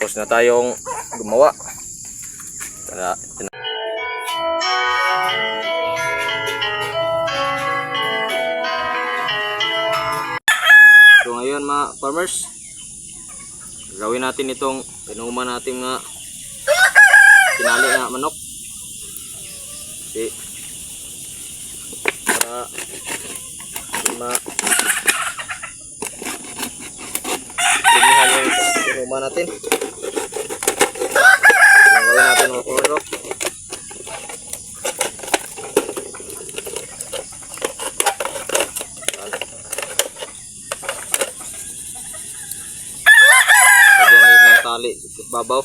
Tapos na tayong gumawa. Tara, So ngayon mga farmers, gawin natin itong pinuman natin nga tinali na manok. Kasi para di ma Dumihan yung pinuman natin. Farmers. oh. Lagyan ng tali babaw.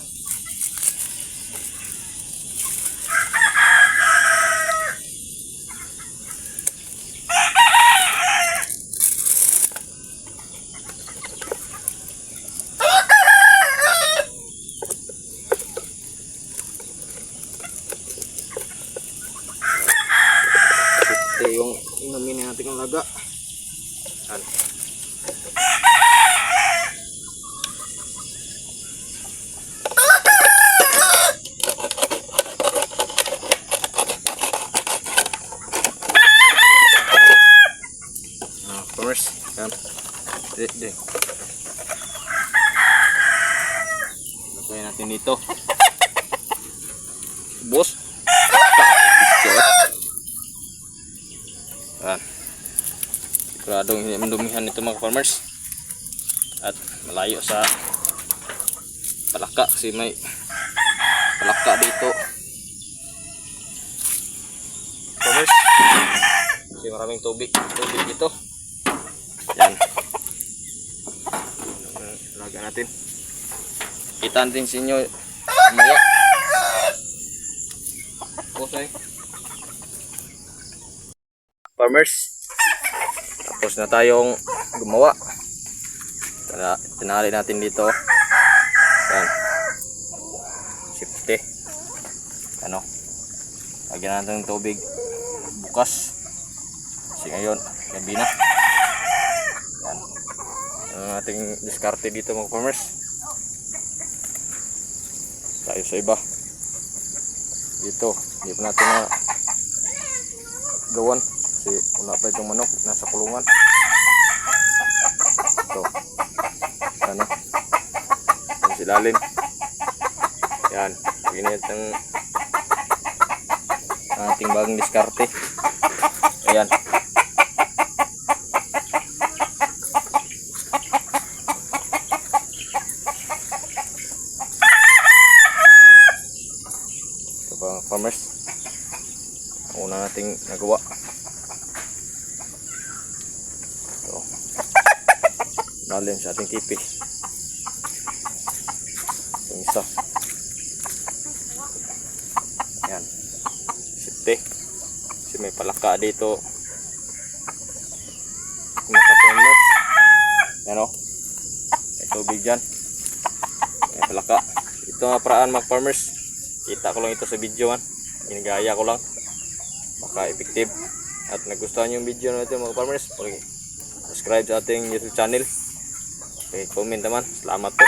Ito yung inumin natin ng laga. Yan. Yan. Di, di. Lagay natin dito. Boss. Yan. Siguradong hindi mandumihan ito mga farmers. At malayo sa palaka kasi may palaka dito. Farmers. Kasi maraming tubig. Tubig dito. Yan. Laga natin. Kita natin sa inyo mamaya. Okay. Farmers. Tapos na tayong gumawa. Tinali natin dito. Yan. Sifte. Ano? Lagyan natin ng tubig bukas. Kasi ngayon, gabi na. Yan. Ang ating diskarte dito mga farmers. Tayo sa iba. Dito, hindi pa natin na gawan. Kasi wala pa itong manok, nasa kulungan. Ito. Ano? Yung silalim. Yan. Ginit ang ating bagong diskarte. Ayan. Ito pa farmers. Una nating nagawa. Lalim sa ating tipi. Itong isa. Ayan. Sipte. Kasi may palaka dito. Farmers. Yan o. May tubig dyan. May palaka. Ito nga paraan mga farmers. Kita ko lang ito sa video man. Ginagaya ko lang. Baka effective. At nagustuhan yung video natin mga farmers. Pag subscribe sa ating YouTube channel. Okay, comment naman. Salamat po.